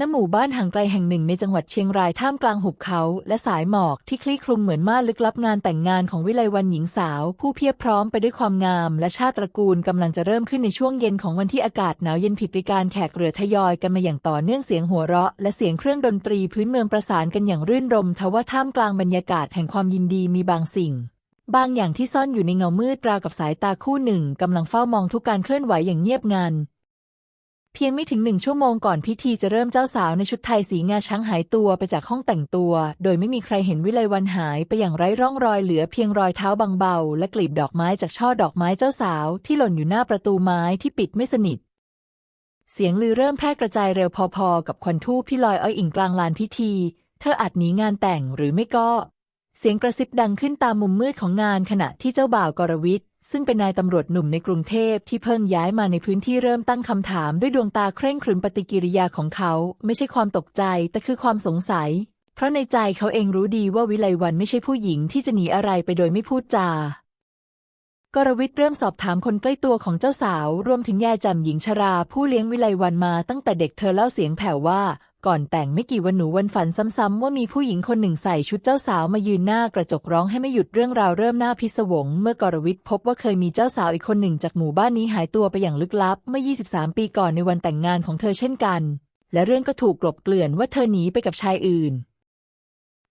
ณหมู่บ้านห่างไกลแห่งหนึ่งในจังหวัดเชียงรายท่ามกลางหุบเขา และสายหมอกที่คลี่คลุมเหมือนม่านลึกลับงานแต่งงานของวิไลวันหญิงสาว ผู้เพียบพร้อมไปด้วยความงาม และชาติตระกูลกำลังจะเริ่มขึ้นในช่วงเย็นของวันที่อากาศหนาวเย็นผิดปริการแขกเรือทยอยกันมาอย่างต่อเนื่องเสียงหัวเราะ และเสียงเครื่องดนตรีพื้นเมืองประสานกันอย่างรื่นรมทว่าท่ามกลางบรรยากาศแห่งความยินดีมีบางสิ่งบางอย่างที่ซ่อนอยู่ในเงามืดราวกับสายตาคู่หนึ่งกำลังเฝ้ามองทุกการเคลื่อนไหวอย่างเงียบงัน เพียงไม่ถึงหนึ่งชั่วโมงก่อนพิธีจะเริ่มเจ้าสาวในชุดไทยสีงาช้างหายตัวไปจากห้องแต่งตัว โดยไม่มีใครเห็นวิไลวันหายไปอย่างไร้ร่องรอยเหลือเพียงรอยเท้าบางเบา และกลีบดอกไม้จากช่อดอกไม้เจ้าสาว ที่หล่นอยู่หน้าประตูไม้ที่ปิดไม่สนิท เสียงลือเริ่มแพร่กระจายเร็วพอๆ กับควันทูบที่ลอยอ้อยอิงกลางลานพิธี เธออาจหนีงานแต่งหรือไม่ก็ เสียงกระซิบดังขึ้นตามมุมมืดของงานขณะที่เจ้าบ่าวกรวิท ซึ่งเป็นนายตำรวจหนุ่มในกรุงเทพที่เพิ่งย้ายมาในพื้นที่เริ่มตั้งคำถามด้วยดวงตาเคร่งครึมปฏิกิริยาของเขา ไม่ใช่ความตกใจแต่คือความสงสัย เพราะในใจเขาเองรู้ดีว่าวิไลวันไม่ใช่ผู้หญิงที่จะหนีอะไรไปโดยไม่พูดจากรวิทย์เริ่มสอบถามคนใกล้ตัวของเจ้าสาว รวมถึงยายจำหญิงชรา ผู้เลี้ยงวิไลวันมาตั้งแต่เด็กเธอเล่าเสียงแผ่วว่า ก่อนแต่งไม่กี่วันหนูวันฝันซ้ำๆว่ามีผู้หญิงคนหนึ่งใส่ชุดเจ้าสาวมายืนหน้ากระจกร้องให้ไม่หยุดเรื่องราวเริ่มหน้าพิศวง เมื่อกรวิทย์พบว่าเคยมีเจ้าสาวอีกคนหนึ่งจากหมู่บ้านนี้หายตัวไปอย่างลึกลับ เมื่อ 23 ปีก่อนในวันแต่งงานของเธอเช่นกัน และเรื่องก็ถูกกลบเกลื่อนว่าเธอหนีไปกับชายอื่น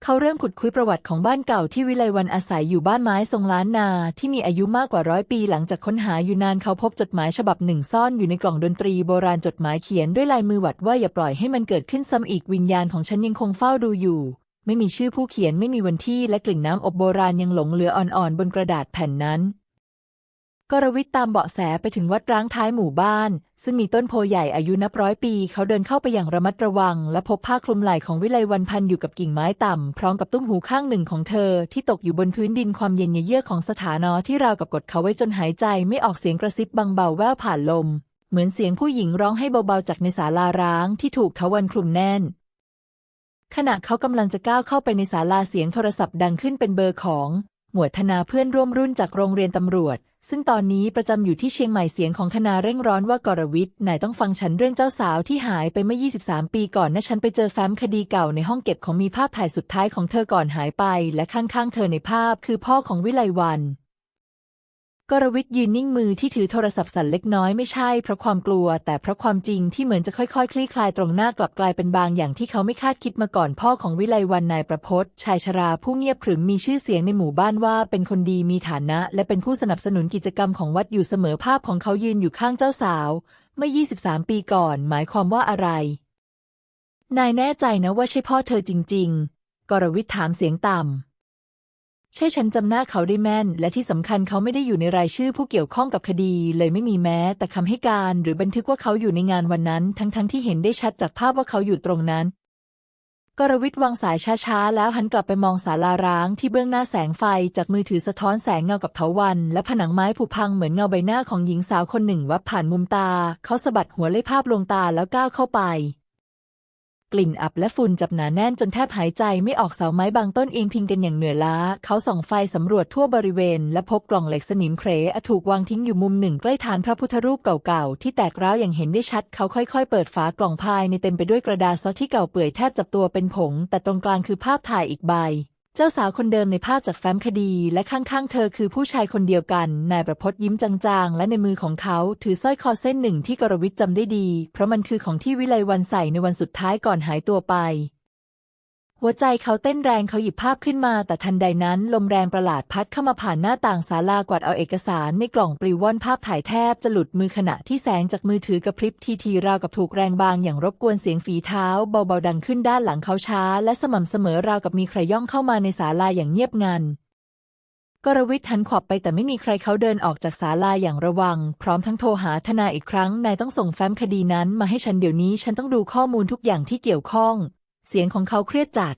เขาเริ่มขุดคุยประวัติของบ้านเก่าที่วิไลวันอาศัยอยู่บ้านไม้ทรงล้านนา ที่มีอายุมากกว่าร้อยปีหลังจากค้นหาอยู่นานเขาพบจดหมายฉบับหนึ่งซ่อนอยู่ในกล่องดนตรีโบราณจดหมายเขียนด้วยลายมือหวัดว่าอย่าปล่อยให้มันเกิดขึ้นซ้ำอีกวิญญาณของฉันยังคงเฝ้าดูอยู่ ไม่มีชื่อผู้เขียนไม่มีวันที่และกลิ่นน้ำอบโบราณยังหลงเหลืออ่อนๆบนกระดาษแผ่นนั้น กรวิทตามเบาะแสไปถึงวัดร้างท้ายหมู่บ้าน ซึ่งมีต้นโพใหญ่อายุนับร้อยปี เขาเดินเข้าไปอย่างระมัดระวัง และพบผ้าคลุมไหล่ของวิไลวันพันอยู่กับกิ่งไม้ต่ำ พร้อมกับตุ้มหูข้างหนึ่งของเธอ ที่ตกอยู่บนพื้นดินความเย็นเยือกของสถานอที่ราวกับกดเขาไว้จนหายใจไม่ออกเสียงกระซิบบางเบาแว่วผ่านลม เหมือนเสียงผู้หญิงร้องให้เบาๆจากในศาลาร้างที่ถูกเถาวันคลุมแน่น ขณะเขากำลังจะก้าวเข้าไปในศาลาเสียงโทรศัพท์ดังขึ้นเป็นเบอร์ของหมวดธนาเพื่อนร่วมรุ่นจากโรงเรียนตำรวจ ซึ่งตอนนี้ประจำอยู่ที่เชียงใหม่เสียงของธนาเร่งร้อนว่ากรวิทย์นายต้องฟังฉันเรื่องเจ้าสาวที่หายไปเมื่อ 23 ปีก่อนนะฉันไปเจอแฟ้มคดีเก่าในห้องเก็บของมีภาพถ่ายสุดท้ายของเธอก่อนหายไป และข้างๆเธอในภาพคือพ่อของวิไลวัน กรวิทย์ยืนนิ่งมือที่ถือโทรศัพท์สั่นเล็กน้อยไม่ใช่เพราะความกลัว แต่เพราะความจริงที่เหมือนจะค่อยๆคลี่คลายตรงหน้ากลับกลายเป็นบางอย่างที่เขาไม่คาดคิดมาก่อนพ่อของวิไลวันนายประพศชายชราผู้เงียบขรึมมีชื่อเสียงในหมู่บ้านว่า เป็นคนดีมีฐานะ และเป็นผู้สนับสนุนกิจกรรมของวัดอยู่เสมอภาพของเขายืนอยู่ข้างเจ้าสาวเมื่อ 23 ปีก่อน หมายความว่าอะไร นายแน่ใจนะว่าใช่พ่อเธอจริง ๆ กรวิทย์ถามเสียงต่ำ ใช่ฉันจำหน้าเขาได้แม่น และที่สำคัญเขาไม่ได้อยู่ในรายชื่อผู้เกี่ยวข้องกับคดี เลยไม่มีแม้ แต่คำให้การหรือบันทึกว่าเขาอยู่ในงานวันนั้น ทั้งๆทที่เห็นได้ชัดจากภาพว่าเขาอยู่ตรงนั้นกรวิทย์วางสายช้าๆ แล้วหันกลับไปมองศาลาร้างที่เบื้องหน้าแสงไฟจากมือถือสะท้อนแสงเงากับเถาวัน และผนังไม้ผุพังเหมือนเงาใบหน้าของหญิงสาวคนหนึ่งวับผ่านมุมตา เขาสะบัดหัวเล่ภาพลวงตาแล้วก้าวเข้าไป กลิ่นอับและฝุ่นจับหนาแน่นจนแทบหายใจไม่ออกเสาไม้บางต้นเอียงพิงกันอย่างเหนื่อยล้า เขาส่องไฟสำรวจทั่วบริเวณ และพบกล่องเหล็กสนิมเครอถูกวางทิ้งอยู่มุมหนึ่งใกล้ฐานพระพุทธรูปเก่าๆ ที่แตกร้าวอย่างเห็นได้ชัด เขาค่อยๆ เปิดฝากล่องภายในเต็มไปด้วยกระดาษซอที่เก่าเปื่อยแทบจับตัวเป็นผง แต่ตรงกลางคือภาพถ่ายอีกใบ เจ้าสาวคนเดิมในภาพจากแฟ้มคดีและข้างๆ เธอคือผู้ชายคนเดียวกัน นายประพจน์ยิ้มจางๆ และในมือของเขาถือสร้อยคอเส้นหนึ่งที่กรวิทย์จำได้ดี เพราะมันคือของที่วิไลวันใส่ในวันสุดท้ายก่อนหายตัวไป หัวใจเขาเต้นแรงเขาหยิบภาพขึ้นมา แต่ทันใดนั้นลมแรงประหลาดพัดเข้ามาผ่านหน้าต่างศาลากวาดเอาเอกสารในกล่องปลิวว่อนภาพถ่ายแทบจะหลุดมือขณะที่แสงจากมือถือกระพริบทีทีราวกับถูกแรงบางอย่างรบกวนเสียงฝีเท้าเบาๆดังขึ้นด้านหลังเขาช้า และสม่ำเสมอราวกับมีใครย่องเข้ามาในศาลาอย่างเงียบงันกรวิทย์หันขวับไปแต่ไม่มีใครเขาเดินออกจากศาลาอย่างระวัง พร้อมทั้งโทรหาทนายอีกครั้งนายต้องส่งแฟ้มคดีนั้นมาให้ฉันเดี๋ยวนี้ ฉันต้องดูข้อมูลทุกอย่างที่เกี่ยวข้อง เสียงของเขาเครียดจัด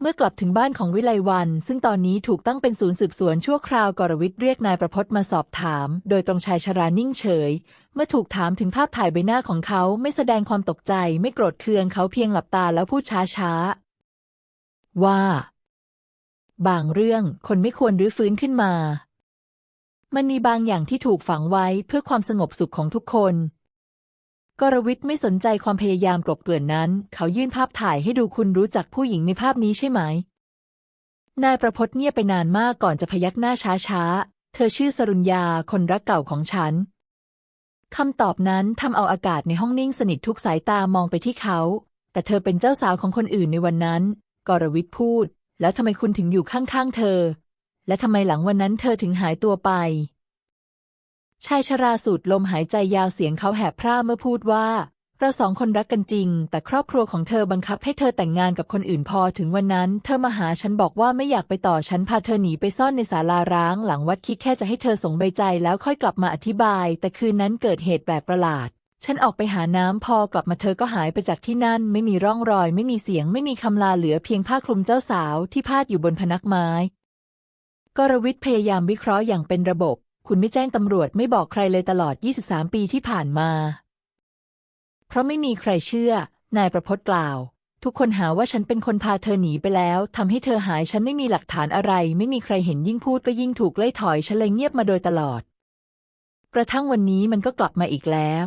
เมื่อกลับถึงบ้านของวิไลวัน ซึ่งตอนนี้ถูกตั้งเป็นศูนย์สืบสวนชั่วคราวกรวิทย์เรียกนายประพจน์มาสอบถาม โดยตรงชายชรานิ่งเฉย เมื่อถูกถามถึงภาพถ่ายใบหน้าของเขาไม่แสดงความตกใจ ไม่โกรธเคืองเขาเพียงหลับตาแล้วพูดช้าๆว่า บางเรื่องคนไม่ควรรื้อฟื้นขึ้นมามันมีบางอย่างที่ถูกฝังไว้เพื่อความสงบสุขของทุกคน กรวิทย์ไม่สนใจความพยายามกลบเกลื่อนนั้น เขายื่นภาพถ่ายให้ดูคุณรู้จักผู้หญิงในภาพนี้ใช่ไหม นายประพจน์เงียบไปนานมากก่อนจะพยักหน้าช้าๆ เธอชื่อสรุญญาคนรักเก่าของฉัน คำตอบนั้นทำเอาอากาศในห้องนิ่งสนิททุกสายตามองไปที่เขา แต่เธอเป็นเจ้าสาวของคนอื่นในวันนั้น กรวิทย์พูด แล้วทำไมคุณถึงอยู่ข้างๆเธอ และทำไมหลังวันนั้นเธอถึงหายตัวไป ชายชราสูดลมหายใจยาวเสียงเขาแหบพร่าเมื่อพูดว่า เราสองคนรักกันจริง แต่ครอบครัวของเธอบังคับให้เธอแต่งงานกับคนอื่นพอถึงวันนั้น เธอมาหาฉันบอกว่าไม่อยากไปต่อฉันพาเธอหนีไปซ่อนในศาลาร้าง หลังวัดคิดแค่จะให้เธอส่งใบใจแล้วค่อยกลับมาอธิบาย แต่คืนนั้นเกิดเหตุแปลกประหลาด ฉันออกไปหาน้ำพอกลับมาเธอก็หายไปจากที่นั่น ไม่มีร่องรอย ไม่มีเสียง ไม่มีคำลาเหลือเพียงผ้าคลุมเจ้าสาวที่พาดอยู่บนพนักไม้กรวิทย์พยายามวิเคราะห์อย่างเป็นระบบ คุณไม่แจ้งตำรวจไม่บอกใครเลยตลอด 23 ปีที่ผ่านมา เพราะไม่มีใครเชื่อ นายประพจน์กล่าว ทุกคนหาว่าฉันเป็นคนพาเธอหนีไปแล้วทำให้เธอหายฉันไม่มีหลักฐานอะไร ไม่มีใครเห็นยิ่งพูดก็ยิ่งถูกไล่ถอยฉันเลยเงียบมาโดยตลอด กระทั่งวันนี้มันก็กลับมาอีกแล้ว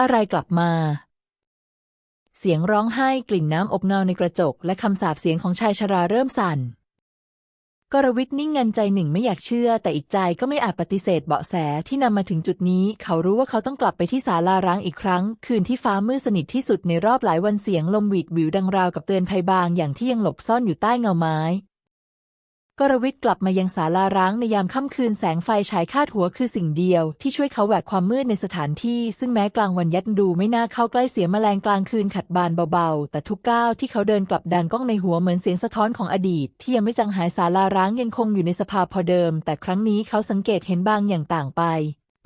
อะไรกลับมาเสียงร้องไห้กลิ่นน้ำอบเงาในกระจก และคำสาปเสียงของชายชราเริ่มสั่น กรวิทย์นิ่งงันใจหนึ่งไม่อยากเชื่อ แต่อีกใจก็ไม่อาจปฏิเสธเบาะแสที่นำมาถึงจุดนี้ เขารู้ว่าเขาต้องกลับไปที่ศาลาร้างอีกครั้ง คืนที่ฟ้ามืดสนิทที่สุดในรอบหลายวันเสียงลมหวีดวิวดังราวกับเตือนภัยบางอย่างที่ยังหลบซ่อนอยู่ใต้เงาไม้ กรวิทกลับมายังศาลาร้างในยามค่ำคืนแสงไฟฉายคาดหัวคือสิ่งเดียวที่ช่วยเขาแหวกความมืดในสถานที่ ซึ่งแม้กลางวันยัดดูไม่น่าเข้าใกล้เสียงแมลงกลางคืนขัดบานเบาๆ แต่ทุกก้าวที่เขาเดินกลับดังก้องในหัวเหมือนเสียงสะท้อนของอดีต ที่ยังไม่จางหายศาลาร้างยังคงอยู่ในสภาพพอเดิม แต่ครั้งนี้เขาสังเกตเห็นบางอย่างต่างไป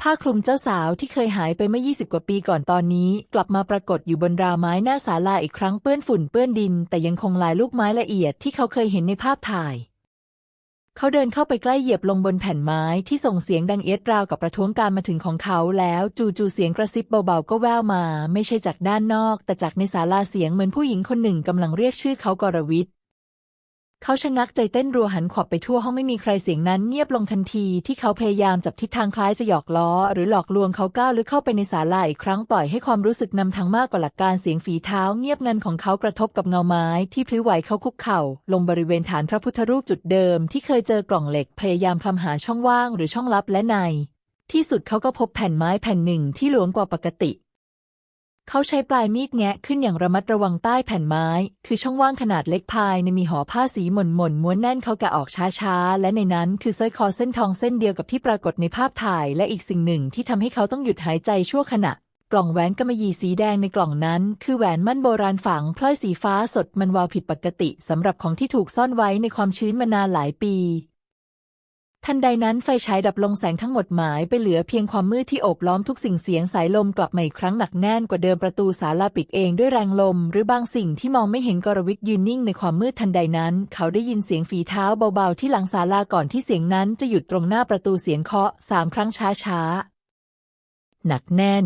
ผ้าคลุมเจ้าสาวที่เคยหายไปเมื่อ 20 กว่าปีก่อนตอนนี้ กลับมาปรากฏอยู่บนราวไม้หน้าศาลาอีกครั้งเปื้อนฝุ่นเปื้อนดิน แต่ยังคงลายลูกไม้ละเอียดที่เขาเคยเห็นในภาพถ่าย เขาเดินเข้าไปใกล้เหยียบลงบนแผ่นไม้ที่ส่งเสียงดังเอียดราวกับประท้วงการมาถึงของเขาแล้ว จู่ๆเสียงกระซิบเบาๆก็แว่วมา ไม่ใช่จากด้านนอก แต่จากในศาลาเสียงเหมือนผู้หญิงคนหนึ่งกำลังเรียกชื่อเขากรวิทย์ เขาชะงักใจเต้นรัวหันขวับไปทั่วห้องไม่มีใครเสียงนั้นเงียบลงทันทีที่เขาพยายามจับทิศทางคล้ายจะหยอกล้อ หรือหลอกลวงเขาก้าวลึกเข้าไปในศาลาอีกครั้งปล่อยให้ความรู้สึกนำทางมากกว่าหลักการเสียงฝีเท้าเงียบงันของเขากระทบกับเงาไม้ที่พลิ้วไหวเขาคุกเข่า ลงบริเวณฐานพระพุทธรูปจุดเดิม ที่เคยเจอกล่องเหล็กพยายามคลำหาช่องว่างหรือช่องลับและในที่สุดเขาก็พบแผ่นไม้แผ่นหนึ่งที่หลวมกว่าปกติ เขาใช้ปลายมีดแงะขึ้นอย่างระมัดระวังใต้แผ่นไม้ คือช่องว่างขนาดเล็กภายในมีห่อผ้าสีหม่นหม่นม้วนแน่นเขากะออกช้าๆ และในนั้นคือสร้อยคอเส้นทองเส้นเดียวกับที่ปรากฏในภาพถ่าย และอีกสิ่งหนึ่งที่ทำให้เขาต้องหยุดหายใจชั่วขณะ กล่องแหวนกำมะหยี่สีแดงในกล่องนั้น คือแหวนมั่นโบราณฝังพลอยสีฟ้าสดมันวาวผิดปกติสำหรับของที่ถูกซ่อนไว้ในความชื้นมานานหลายปี ทันใดนั้นไฟฉายดับลงแสงทั้งหมดหมายไปเหลือเพียงความมืดที่โอบล้อมทุกสิ่งเสียงสายลมกลับมาอีกครั้งหนักแน่นกว่าเดิมประตูศาลาปิดเองด้วยแรงลม หรือบางสิ่งที่มองไม่เห็นกรวิทย์ยืนนิ่งในความมืดทันใดนั้น เขาได้ยินเสียงฝีเท้าเบาๆที่หลังศาลาก่อนที่เสียงนั้นจะหยุดตรงหน้าประตูเสียงเคาะสามครั้งช้าๆหนักแน่น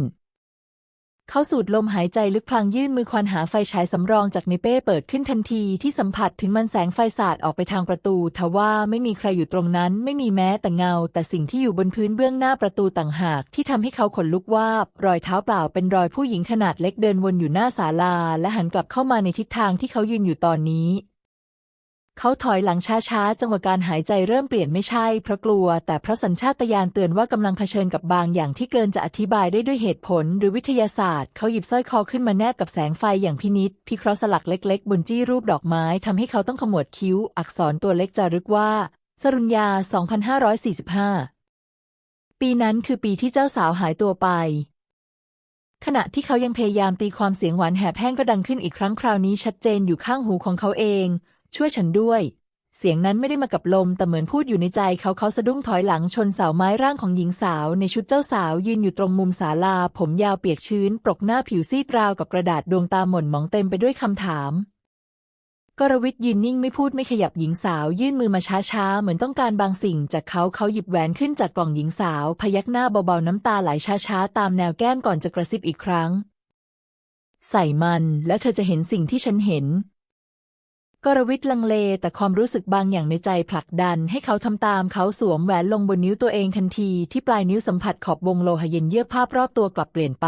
เขาสูดลมหายใจลึกพลางยื่นมือควานหาไฟฉายสำรองจากในเป้เปิดขึ้นทันทีที่สัมผัสถึงมันแสงไฟสาดออกไปทางประตู ทว่าไม่มีใครอยู่ตรงนั้นไม่มีแม้แต่เงา แต่สิ่งที่อยู่บนพื้นเบื้องหน้าประตูต่างหาก ที่ทำให้เขาขนลุกวาบ รอยเท้าเปล่าเป็นรอยผู้หญิงขนาดเล็กเดินวนอยู่หน้าศาลา และหันกลับเข้ามาในทิศทางที่เขายืนอยู่ตอนนี้ เขาถอยหลังช้าๆ จังหวะการหายใจเริ่มเปลี่ยนไม่ใช่เพราะกลัว แต่เพราะสัญชาตญาณเตือนว่ากำลังเผชิญกับบางอย่างที่เกินจะอธิบายได้ด้วยเหตุผลหรือวิทยาศาสตร์ เขาหยิบสร้อยคอขึ้นมาแนบกับแสงไฟอย่างพินิษพิเคราะห์สลักเล็ก ๆ บนจี้รูปดอกไม้ทำให้เขาต้องขมวดคิ้ว อักษรตัวเล็กจารึกว่า สรุญญา 2545 ปีนั้นคือปีที่เจ้าสาวหายตัวไปขณะที่เขายังพยายามตีความเสียงหวานแหบแห้งก็ดังขึ้นอีกครั้งคราวนี้ชัดเจนอยู่ข้างหูของเขาเอง ช่วยฉันด้วย เสียงนั้นไม่ได้มากับลม แต่เหมือนพูดอยู่ในใจเขาเขาสะดุ้งถอยหลังชนเสาไม้ร่างของหญิงสาว ในชุดเจ้าสาวยืนอยู่ตรงมุมศาลา ผมยาวเปียกชื้นปรกหน้าผิวซีดราวกับกระดาษดวงตาหม่นมองเต็มไปด้วยคำถามกรวิทย์ยืนนิ่งไม่พูดไม่ขยับหญิงสาว ยื่นมือมาช้าๆ เหมือนต้องการบางสิ่ง จากเขาเขาหยิบแหวนขึ้นจากกล่องหญิงสาว พยักหน้าเบาๆน้ำตาไหลช้าๆ ตามแนวแก้มก่อนจะกระซิบอีกครั้ง ใส่มันแล้วเธอจะเห็นสิ่งที่ฉันเห็น กรวิทย์ลังเลแต่ความรู้สึกบางอย่างในใจผลักดันให้เขาทำตามเขาสวมแหวนลงบนนิ้วตัวเองทันทีที่ปลายนิ้วสัมผัสขอบวงโลหะเย็นเยือกภาพรอบตัวกลับเปลี่ยนไป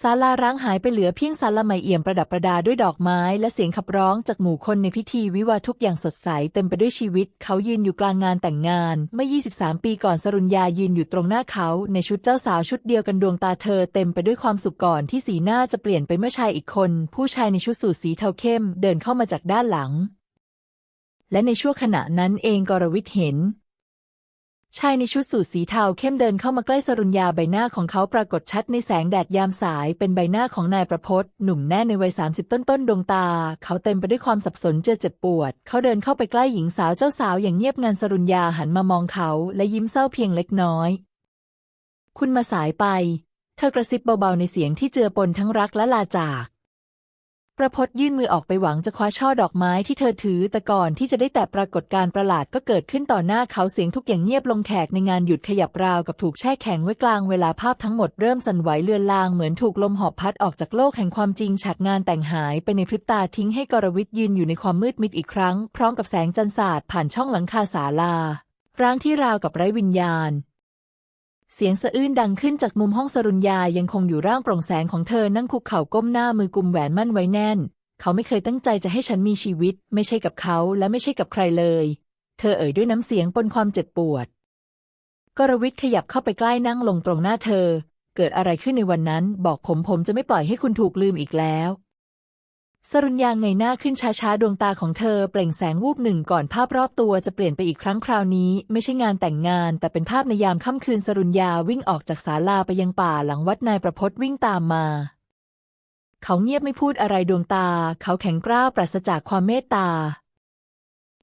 ศาลาร้างหายไปเหลือเพียงศาลาใหม่เอี่ยมประดับประดาด้วยดอกไม้ และเสียงขับร้องจากหมู่คนในพิธีวิวาทุกอย่างสดใสเต็มไปด้วยชีวิต เขายืนอยู่กลางงานแต่งงานเมื่อ 23 ปีก่อนสรุญญายืนอยู่ตรงหน้าเขาในชุดเจ้าสาวชุดเดียวกันดวงตาเธอเต็มไปด้วยความสุขก่อนที่สีหน้าจะเปลี่ยนไปเมื่อชายอีกคน ผู้ชายในชุดสูทสีเทาเข้ม เดินเข้ามาจากด้านหลัง และในชั่วขณะนั้นเองกรวิทย์เห็น ชายในชุดสูทสีเทาเข้มเดินเข้ามาใกล้สรุญญาใบหน้าของเขาปรากฏชัดในแสงแดดยามสาย เป็นใบหน้าของนายประพศหนุ่มแน่ในวัยสามสิบต้นต้นๆดวงตา เขาเต็มไปด้วยความสับสนเจอเจ็บปวด เขาเดินเข้าไปใกล้หญิงสาวเจ้าสาวอย่างเงียบงันสรุญญาหันมามองเขาและยิ้มเศร้าเพียงเล็กน้อย คุณมาสายไป เธอกระซิบเบาๆในเสียงที่เจือปนทั้งรักและลาจาก ประพศยื่นมือออกไปหวังจะคว้าช่อดอกไม้ที่เธอถือ แต่ก่อนที่จะได้แต่ปรากฏการประหลาดก็เกิดขึ้นต่อหน้าเขาเสียงทุกอย่างเงียบลงแขกในงานหยุดขยับราวกับถูกแช่แข็งไว้กลางเวลาภาพทั้งหมดเริ่มสั่นไหวเลือนลางเหมือนถูกลมหอบพัดออกจากโลกแห่งความจริงฉากงานแต่งหายไปในพริบตาทิ้งให้กรวิทย์ยืนอยู่ในความมืดมิดอีกครั้ง พร้อมกับแสงจันทร์สาดผ่านช่องหลังคาศาลาร้างที่ราวกับไร้วิญญาณ เสียงสะอื้นดังขึ้นจากมุมห้องสรุญญายังคงอยู่ร่างโปร่งแสงของเธอนั่งคุกเข่าก้มหน้ามือกุมแหวนมั่นไว้แน่น เขาไม่เคยตั้งใจจะให้ฉันมีชีวิต ไม่ใช่กับเขาและไม่ใช่กับใครเลย เธอเอ่ยด้วยน้ำเสียงปนความเจ็บปวด กรวิทย์ขยับเข้าไปใกล้นั่งลงตรงหน้าเธอ เกิดอะไรขึ้นในวันนั้น บอกผมผมจะไม่ปล่อยให้คุณถูกลืมอีกแล้ว สรุญญาเงยหน้าขึ้นช้าๆ ดวงตาของเธอเปล่งแสงวูบหนึ่งก่อนภาพรอบตัวจะเปลี่ยนไปอีกครั้งคราวนี้ ไม่ใช่งานแต่งงาน แต่เป็นภาพในยามค่ำคืนสรุญญาวิ่งออกจากศาลาไปยังป่าหลังวัดนายประพศวิ่งตามมา เขาเงียบไม่พูดอะไรดวงตา เขาแข็งกร้าวปราศจากความเมตตา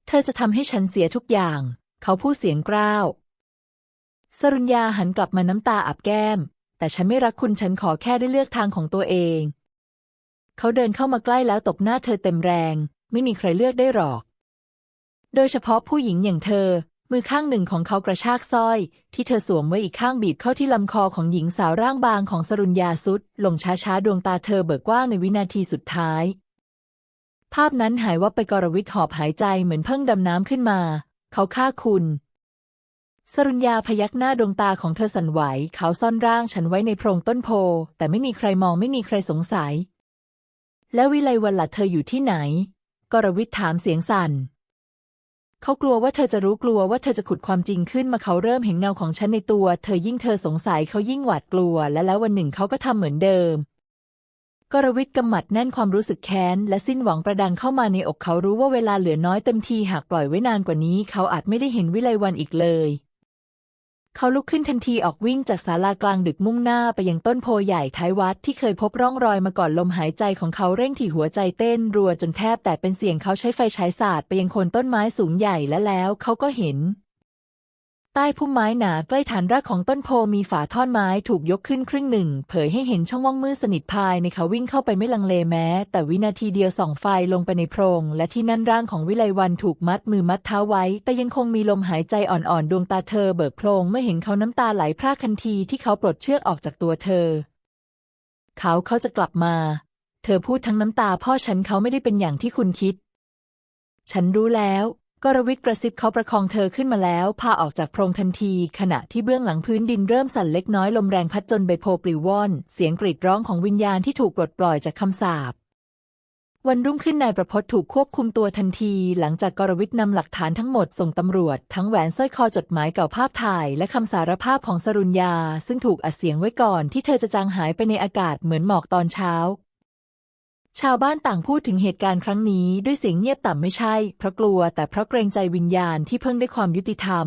เธอจะทำให้ฉันเสียทุกอย่าง เขาพูดเสียงกร้าวสรุญญาหันกลับมาน้ำตาอับแก้ม แต่ฉันไม่รักคุณฉันขอแค่ได้เลือกทางของตัวเอง เขาเดินเข้ามาใกล้แล้วตบหน้าเธอเต็มแรง ไม่มีใครเลือกได้หรอก โดยเฉพาะผู้หญิงอย่างเธอ มือข้างหนึ่งของเขากระชากสร้อย ที่เธอสวมไว้อีกข้างบีบเข้าที่ลำคอของหญิงสาวร่างบางของสรุญญาสุด ลงช้าๆ ดวงตาเธอเบิกกว้างในวินาทีสุดท้าย ภาพนั้นหายวับไปกรวิทหอบหายใจเหมือนเพิ่งดำน้ำขึ้นมา เขาฆ่าคุณสรุญญาพยักหน้าดวงตาของเธอสั่นไหว เขาซ่อนร่างฉันไว้ในโพรงต้นโพ แต่ไม่มีใครมองไม่มีใครสงสัย แล้ววิไลวันล่ะเธออยู่ที่ไหน กรวิทย์ถามเสียงสั่น เขากลัวว่าเธอจะรู้กลัวว่าเธอจะขุดความจริงขึ้นมาเขาเริ่มเห็นเงาของฉันในตัว เธอยิ่งเธอสงสัยเขายิ่งหวาดกลัว และแล้ววันหนึ่งเขาก็ทำเหมือนเดิม กรวิทย์กำหมัดแน่นความรู้สึกแค้น และสิ้นหวังประดังเข้ามาในอกเขารู้ว่าเวลาเหลือน้อยเต็มทีหากปล่อยไว้นานกว่านี้ เขาอาจไม่ได้เห็นวิไลวันอีกเลย เขาลุกขึ้นทันทีออกวิ่งจากศาลากลางดึกมุ่งหน้าไปยังต้นโพใหญ่ท้ายวัดที่เคยพบร่องรอยมาก่อนลมหายใจของเขาเร่งถี่หัวใจเต้นรัวจนแทบแต่เป็นเสียงเขาใช้ไฟฉายสาดไปยังโคนต้นไม้สูงใหญ่และแล้วเขาก็เห็น ใต้พุ่มไม้หนาใกล้ฐานรากของต้นโพมีฝาท่อนไม้ถูกยกขึ้นครึ่งหนึ่ง เผยให้เห็นช่องว่างมืดสนิทภายในเขาวิ่งเข้าไปไม่ลังเลแม้ แต่วินาทีเดียวส่องไฟลงไปในโพรง และที่นั่นร่างของวิไลวันถูกมัดมือมัดเท้าไว้ แต่ยังคงมีลมหายใจอ่อนๆ ดวงตาเธอเบิกโพรงเมื่อเห็นเขาน้ำตาไหลพรากทันทีที่เขาปลดเชือกออกจากตัวเธอ เขาเขาจะกลับมา เธอพูดทั้งน้ำตาพ่อฉันเขาไม่ได้เป็นอย่างที่คุณคิด ฉันรู้แล้ว กรวิทกระซิบเขาประคองเธอขึ้นมาแล้ว พาออกจากโพรงทันที ขณะที่เบื้องหลังพื้นดินเริ่มสั่นเล็กน้อยลมแรงพัดจนใบโพปลิวว่อน เสียงกรีดร้องของวิญญาณที่ถูกปลดปล่อยจากคำสาปวันรุ่งขึ้นนายประพจน์ถูกควบคุมตัวทันที หลังจากกรวิทนำหลักฐานทั้งหมดส่งตำรวจ ทั้งแหวนสร้อยคอจดหมายเก่าภาพถ่าย และคำสารภาพของสรุญญา ซึ่งถูกอัดเสียงไว้ก่อนที่เธอจะจางหายไปในอากาศเหมือนหมอกตอนเช้า ชาวบ้านต่างพูดถึงเหตุการณ์ครั้งนี้ด้วยเสียงเงียบต่ำไม่ใช่เพราะกลัวแต่เพราะเกรงใจวิญญาณที่เพิ่งได้ความยุติธรรม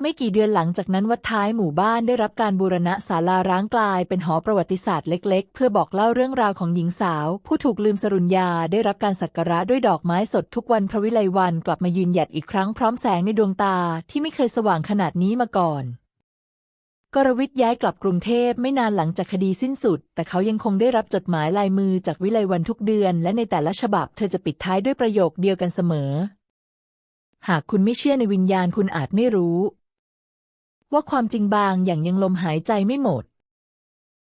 ไม่กี่เดือนหลังจากนั้นวัดท้ายหมู่บ้านได้รับการบูรณะศาลาร้างกลายเป็นหอประวัติศาสตร์เล็กๆ เพื่อบอกเล่าเรื่องราวของหญิงสาว ผู้ถูกลืมสรุญญาได้รับการสักการะด้วยดอกไม้สดทุกวันพระวิไลวันกลับมายืนหยัดอีกครั้งพร้อมแสงในดวงตาที่ไม่เคยสว่างขนาดนี้มาก่อน กรวิทย์ย้ายกลับกรุงเทพไม่นานหลังจากคดีสิ้นสุด แต่เขายังคงได้รับจดหมายลายมือจากวิไลวันทุกเดือน และในแต่ละฉบับเธอจะปิดท้ายด้วยประโยคเดียวกันเสมอ หากคุณไม่เชื่อในวิญญาณคุณอาจไม่รู้ ว่าความจริงบางอย่างยังลมหายใจไม่หมด